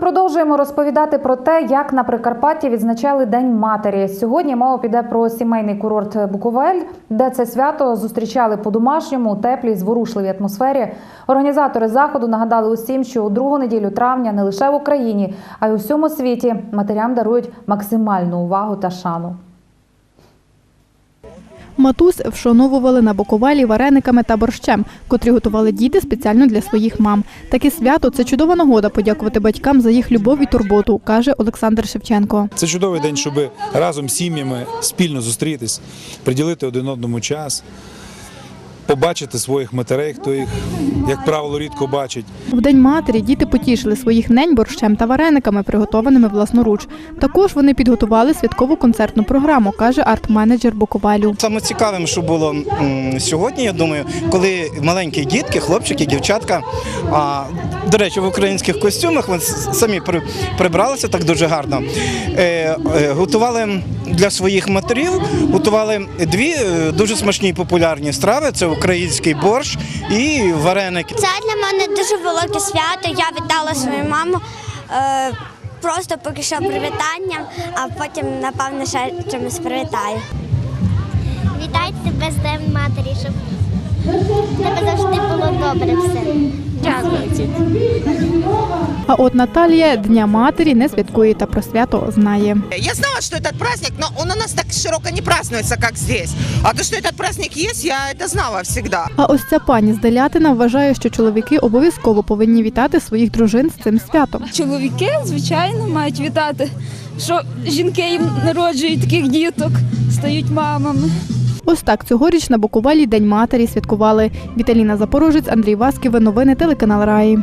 Продовжуємо розповідати про те, як на Прикарпатті відзначали День матері. Сьогодні мова піде про сімейний курорт Буковель, де це свято зустрічали по-домашньому у теплій, зворушливій атмосфері. Організатори заходу нагадали усім, що у другу неділю травня не лише в Україні, а й у всьому світі матерям дарують максимальну увагу та шану. Матусь вшановували на Буковалі варениками та борщем, котрі готували діти спеціально для своїх мам. Таке свято це чудова нагода подякувати батькам за їх любов і турботу, каже Олександр Шевченко. Це чудовий день, щоб разом з сім'ями спільно зустрітись, приділити один одному час, побачити своїх матерей, хто їх, як правило, рідко бачить. В день матері діти потішили своїх нень борщем та варениками, приготованими власноруч. Також вони підготували святкову концертну програму, каже арт-менеджер Буковелю. Саме цікавим, що було сьогодні, я думаю, коли маленькі дітки, хлопчики, дівчатка, а, до речі, в українських костюмах вони самі при- прибралися так дуже гарно. Е, е, готували для своїх матерів, готували дві е, дуже смачні і популярні страви: це український борщ і вареники. Це для мене дуже велике свято. Я вітала свою маму. Е, просто поки що привітанням, а потім, напевно, ще чимось привітаю. Вітаю тебе з Днем матері, щоб тебе завжди було добре все. Дякую. А от Наталія Дня матері не святкує та про свято знає. Я знала, что этот праздник, но он у нас так широко не празднуется, как здесь. А то, что этот праздник есть, я это знала всегда. А ось ця пані з Делятина вважає, що чоловіки обов'язково повинні вітати своїх дружин з цим святом. Чоловіки, звичайно, мають вітати, що жінки їм народжують таких діток, стають мамами. Ось так цьогоріч на Буковелі День матері святкували. Віталіна Запорожець, Андрій Васків. Новини телеканал Раї.